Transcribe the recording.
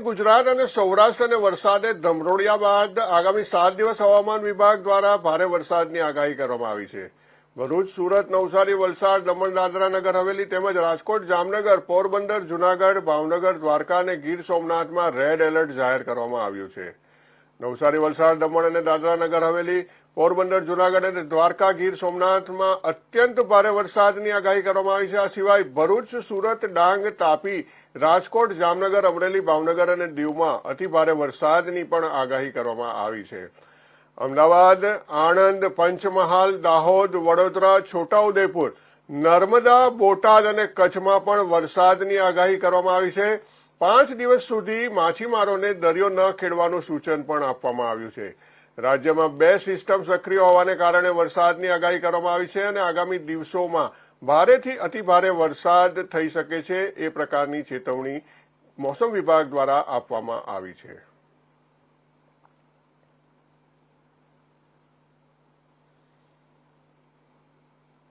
ગુજરાત અને સૌરાષ્ટ્ર અને વરસાદે ધમરોળ્યા બાદ આગામી સાત દિવસ હવામાન વિભાગ દ્વારા ભારે વરસાદની આગાહી કરવામાં આવી છે. ભરૂચ, સુરત, નવસારી, વલસાડ, દમણ, દાદરા નગર, હવેલી તેમજ રાજકોટ, જામનગર, પોરબંદર, જુનાગઢ, ભાવનગર, દ્વારકા અને ગીર સોમનાથમાં રેડ એલર્ટ જાહેર કરવામાં આવ્યું છે. નવસારી વલસાડ, દમણ અને દાદરા નગર હવેલી, પોરબંદર, જુનાગઢ અને દ્વારકા ગીર સોમનાથમાં અત્યંત ભારે વરસાદની આગાહી કરવામાં આવી છે. આ સિવાય ભરૂચ, સુરત, ડાંગ, તાપી, રાજકોટ, જામનગર, અમરેલી, ભાવનગર અને દીવમાં અતિભારે વરસાદની પણ આગાહી કરવામાં આવી છે. અમદાવાદ, આણંદ, પંચમહાલ, દાહોદ, વડોદરા, છોટાઉદેપુર, નર્મદા, બોટાદ અને કચ્છમાં પણ વરસાદની આગાહી કરવામાં આવી છે. પાંચ દિવસ સુધી માછીમારોને દરિયો ન ખેડવાનું સૂચન પણ આપવામાં આવ્યું છે. રાજ્યમાં બે સિસ્ટમ સક્રિય હોવાને કારણે વરસાદની આગાહી કરવામાં આવી છે અને આગામી દિવસોમાં ભારેથી અતિભારે વરસાદ થઈ શકે છે એ પ્રકારની ચેતવણી મોસમ વિભાગ દ્વારા આપવામાં આવી છે.